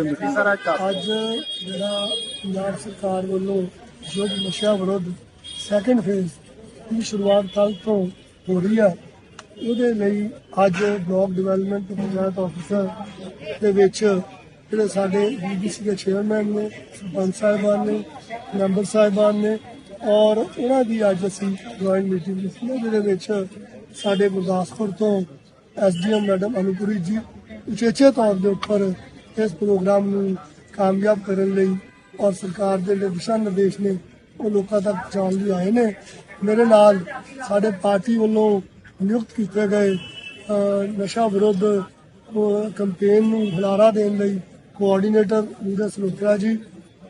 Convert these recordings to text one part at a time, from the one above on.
ਅੱਜ ਜਿਹੜਾ ਪੰਜਾਬ ਸਰਕਾਰ ਵੱਲੋਂ ਯੁੱਧ ਨਸ਼ਾ ਵਿਰੁੱਧ ਸੈਕੰਡ ਫੇਜ਼ ਦੀ ਸ਼ੁਰੂਆਤ ਕੱਲ ਤੋਂ ਹੋ ਰਹੀ ਹੈ ਉਹਦੇ ਲਈ ਅੱਜ ਬਲਾਕ ਡਿਵੈਲਪਮੈਂਟ ਪੰਚਾਇਤ ਆਫਿਸਰ ਦੇ ਵਿੱਚ ਜਿਹੜੇ ਸਾਡੇ ਬੀਬੀਸੀ ਦੇ ਚੇਅਰਮੈਨ ਨੇ, ਸਰਪੰਚ ਸਾਹਿਬਾਨ ਨੇ, ਮੈਂਬਰ ਸਾਹਿਬਾਨ ਨੇ ਔਰ ਉਹਨਾਂ ਦੀ ਅੱਜ ਅਸੀਂ ਜੁਆਇੰਟ ਮੀਟਿੰਗ ਕੀਤੀ ਹੈ ਜਿਹਦੇ ਵਿੱਚ ਸਾਡੇ ਗੁਰਦਾਸਪੁਰ ਤੋਂ ਐਸਡੀਐਮ ਮੈਡਮ ਅਨੁਪੁਰੀ ਜੀ ਉਚੇਚੇ ਤੌਰ ਦੇ ਉੱਪਰ ਇਸ ਪ੍ਰੋਗਰਾਮ ਨੂੰ ਕਾਮਯਾਬ ਕਰਨ ਲਈ ਔਰ ਸਰਕਾਰ ਦੇ ਜਿਹੜੇ ਦਿਸ਼ਾ ਨਿਰਦੇਸ਼ ਨੇ, ਉਹ ਲੋਕਾਂ ਤੱਕ ਪਹੁੰਚਾਉਣ ਲਈ ਆਏ ਨੇ। ਮੇਰੇ ਨਾਲ ਸਾਡੇ ਪਾਰਟੀ ਵੱਲੋਂ ਨਿਯੁਕਤ ਕੀਤੇ ਗਏ ਨਸ਼ਾ ਵਿਰੁੱਧ ਕੈਂਪੇਨ ਨੂੰ ਹੁਲਾਰਾ ਦੇਣ ਲਈ ਕੋਆਰਡੀਨੇਟਰ ਨੀਰਜ ਸਲੋਤਰਾ ਜੀ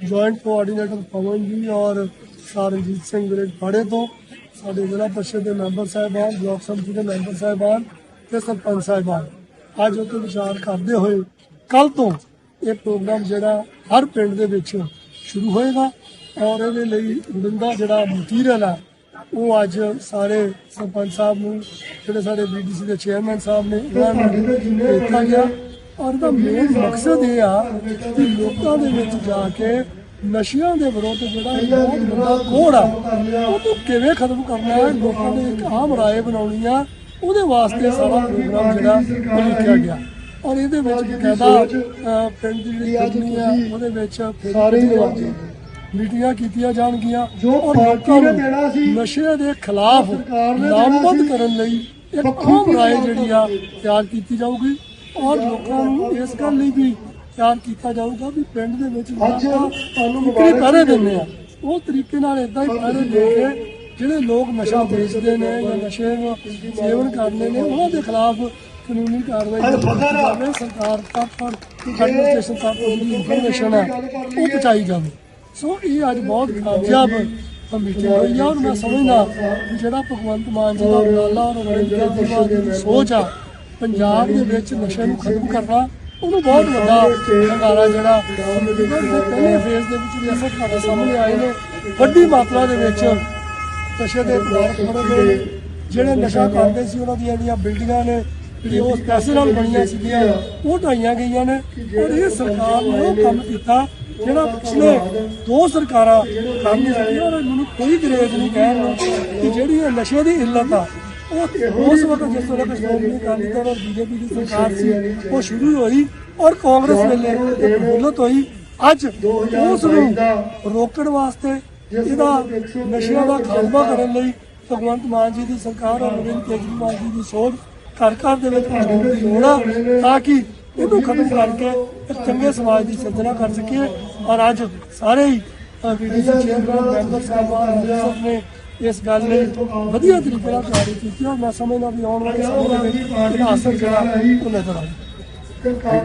ਜੁਆਇੰਟ ਕੋਆਰਡੀਨੇਟਰ ਪਵਨ ਜੀ ਔਰ ਸਰਨਜੀਤ ਸਿੰਘ ਵਿਰੇਡ ਫਾੜੇ ਤੋਂ, ਸਾਡੇ ਜ਼ਿਲ੍ਹਾ ਪਰਿਸ਼ਦ ਦੇ ਮੈਂਬਰ ਸਾਹਿਬਾਨ, ਬਲਾਕ ਸਮਿਤੀ ਦੇ ਮੈਂਬਰ ਸਾਹਿਬਾਨ ਤੇ ਸਰਪੰਚ ਸਾਹਿਬਾਨ। ਅੱਜ ਉੱਥੇ ਵਿਚਾਰ ਕਰਦੇ ਹੋਏ ਕੱਲ ਤੋਂ ਇਹ ਪ੍ਰੋਗਰਾਮ ਜਿਹੜਾ ਹਰ ਪਿੰਡ ਦੇ ਵਿੱਚ ਸ਼ੁਰੂ ਹੋਏਗਾ ਔਰ ਇਹਦੇ ਲਈ ਲੋੜੀਂਦਾ ਜਿਹੜਾ ਮਟੀਰੀਅਲ ਆ ਉਹ ਅੱਜ ਸਾਰੇ ਸਰਪੰਚ ਸਾਹਿਬ ਨੂੰ ਜਿਹੜੇ ਸਾਡੇ ਬੀਡੀਸੀ ਦੇ ਚੇਅਰਮੈਨ ਸਾਹਿਬ ਨੇ ਉਹਨਾਂ ਨੂੰ ਦਿੱਤਾ ਗਿਆ। ਔਰ ਦਾ ਮੇਨ ਮਕਸਦ ਇਹ ਆ ਕਿ ਲੋਕਾਂ ਦੇ ਵਿੱਚ ਜਾ ਕੇ ਨਸ਼ਿਆਂ ਦੇ ਵਿਰੁੱਧ ਜਿਹੜਾ ਇਹ ਬਹੁਤ ਵੱਡਾ ਕੋੜ ਆ ਉਹਨੂੰ ਕਿਵੇਂ ਖਤਮ ਕਰਨਾ ਹੈ ਲੋਕਾਂ ਨੇ ਇੱਕ ਆਮ ਰਾਏ ਬਣਾਉਣੀ ਆ ਉਹਦੇ ਵਾਸਤੇ ਸਾਰਾ ਪ੍ਰੋਗਰਾਮ ਜਿਹੜਾ ਉਹ ਲਿਖਿਆ ਗਿਆ। ਔਰ ਇਹਦੇ ਵਿੱਚ ਬਕਾਇਦਾ ਪਿੰਡ ਦੀ ਜਿਹੜੀ ਕੰਪਨੀ ਆ ਉਹਦੇ ਵਿੱਚ ਸਾਰੇ ਮੀਟਿੰਗਾਂ ਕੀਤੀਆਂ ਜਾਣਗੀਆਂ। ਜੋ ਪਾਰਟੀ ਨੇ ਦੇਣਾ ਸੀ ਨਸ਼ੇ ਦੇ ਖਿਲਾਫ ਨਾਮਜ਼ਦ ਕਰਨ ਲਈ ਇੱਕ ਆਮ ਰਾਏ ਜਿਹੜੀ ਆ ਤਿਆਰ ਕੀਤੀ ਜਾਊਗੀ। ਔਰ ਲੋਕਾਂ ਨੂੰ ਇਸ ਗੱਲ ਲਈ ਵੀ ਤਿਆਰ ਕੀਤਾ ਜਾਊਗਾ ਵੀ ਪਿੰਡ ਦੇ ਵਿੱਚ ਤੁਹਾਨੂੰ ਮੁਕਰੀ ਪਹਿਰੇ ਦਿੰਦੇ ਆ। ਉਹ ਤਰੀਕੇ ਨਾਲ ਇਦਾਂ ਹੀ ਪਹਿਰੇ ਦੇ ਕੇ ਜਿਹੜੇ ਲੋਕ ਨਸ਼ਾ ਵੇਚਦੇ ਨੇ ਜਾਂ ਨਸ਼ੇ ਨੂੰ ਸੇਵਨ ਕਰਦੇ ਨੇ ਉਹਨਾਂ ਦੇ ਖਿਲਾਫ ਕਾਨੂੰਨੀ ਕਾਰਵਾਈ ਜਾਵੇ ਸਰਕਾਰ ਤੱਕ ਔਰ ਐਡਮਿਨਿਸਟ੍ਰੇਸ਼ਨ ਤੱਕ ਜਿਹੜੀ ਇਨਫੋਰਮੇਸ਼ਨ ਹੈ ਉਹ ਪਹੁੰਚਾਈ ਜਾਵੇ। ਸੋ ਇਹ ਅੱਜ ਬਹੁਤ ਕਾਮਯਾਬ ਮੀਟਿੰਗ ਹੋਈ ਆ ਔਰ ਮੈਂ ਸਮਝਦਾ ਕਿ ਜਿਹੜਾ ਭਗਵੰਤ ਮਾਨ ਜੀ ਦਾ ਉਪਰਾਲਾ ਔਰ ਅਰਵਿੰਦ ਕੇਜਰੀਵਾਲ ਜੀ ਦੀ ਸੋਚ ਆ ਪੰਜਾਬ ਦੇ ਵਿੱਚ ਨਸ਼ੇ ਨੂੰ ਖਤਮ ਕਰਨਾ ਉਹਨੂੰ ਬਹੁਤ ਵੱਡਾ ਹੰਗਾਰਾ ਜਿਹੜਾ ਪਹਿਲੇ ਫੇਜ਼ ਦੇ ਵਿੱਚ ਵੀ ਅਸਰ ਤੁਹਾਡੇ ਸਾਹਮਣੇ ਆਏ ਨੇ ਵੱਡੀ ਮਾਤਰਾ ਦੇ ਵਿੱਚ ਨਸ਼ੇ ਦੇ ਪਦਾਰਥ ਫੜੇ ਗਏ ਜਿਹੜੇ ਨਸ਼ਾ ਕਰਦੇ ਸੀ ਉਹਨਾਂ ਦੀਆਂ ਜਿਹੜੀਆਂ ਬਿਲਡਿੰਗਾਂ ਨੇ ਜਿਹੜੀਆਂ ਉਸ ਪੈਸੇ ਨਾਲ ਬਣੀਆਂ ਸੀਗੀਆਂ। ਉਹ ਢਾਈਆਂ ਗਈਆਂ ਨੇ ਔਰ ਇਹ ਸਰਕਾਰ ਨੇ ਉਹ ਕੰਮ ਕੀਤਾ ਜਿਹੜਾ ਪਿਛਲੇ ਦੋ ਸਰਕਾਰਾਂ ਕੰਮ ਨਹੀਂ ਸੀ ਔਰ ਮੈਨੂੰ ਕੋਈ ਗਰੇਜ ਨਹੀਂ ਕਹਿਣ ਨੂੰ ਕਿ ਜਿਹੜੀ ਇਹ ਨਸ਼ੇ ਦੀ ਇੱਲਤ ਆ, ਉਹ ਉਸ ਵਕਤ ਜਿਸ ਵੇਲੇ ਸ਼੍ਰੋਮਣੀ ਅਕਾਲੀ ਦਲ ਔਰ ਬੀਜੇਪੀ ਦੀ ਸਰਕਾਰ ਸੀ, ਉਹ ਸ਼ੁਰੂ ਹੋਈ ਔਰ ਕਾਂਗਰਸ ਵੇਲੇ ਇੱਕ ਹੁਲਤ ਹੋਈ। ਅੱਜ ਉਸ ਨੂੰ ਰੋਕਣ ਵਾਸਤੇ ਇਹਦਾ ਨਸ਼ਿਆਂ ਦਾ ਖਾਤਮਾ ਕਰਨ ਲਈ ਭਗਵੰਤ ਮਾਨ ਜੀ ਦੀ ਸਰਕਾਰ ਔਰ ਅਰਵਿੰਦ ਕੇਜਰੀਵਾਲ ਜੀ ਦੀ ਸੋਚ ਘਰ ਘਰ ਦੇ ਵਿੱਚ ਪਹੁੰਚਾਉਣ ਦੀ ਲੋੜ ਆ, ਤਾਂ ਕਿ ਇਹਨੂੰ ਖਤਮ ਕਰਕੇ ਇੱਕ ਚੰਗੇ ਸਮਾਜ ਦੀ ਸਿਰਜਣਾ ਕਰ ਸਕੀਏ। ਔਰ ਅੱਜ ਸਾਰੇ ਹੀ ਬੀਡੀਸੀ ਚੇਅਰਮੈਨ ਮੈਂਬਰ ਸਾਹਿਬਾਨ ਸਭ ਨੇ ਇਸ ਗੱਲ ਲਈ ਵਧੀਆ ਤਰੀਕੇ ਨਾਲ ਤਿਆਰੀ ਕੀਤੀ ਔਰ ਮੈਂ ਸਮਝਦਾ ਵੀ ਆਉਣ ਵਾਲੇ ਸਮੇਂ ਦੇ ਵਿੱਚ ਇਹਦਾ ਜਿਹੜਾ ਉਹ ਨਜ਼ਰ ਆਏਗਾ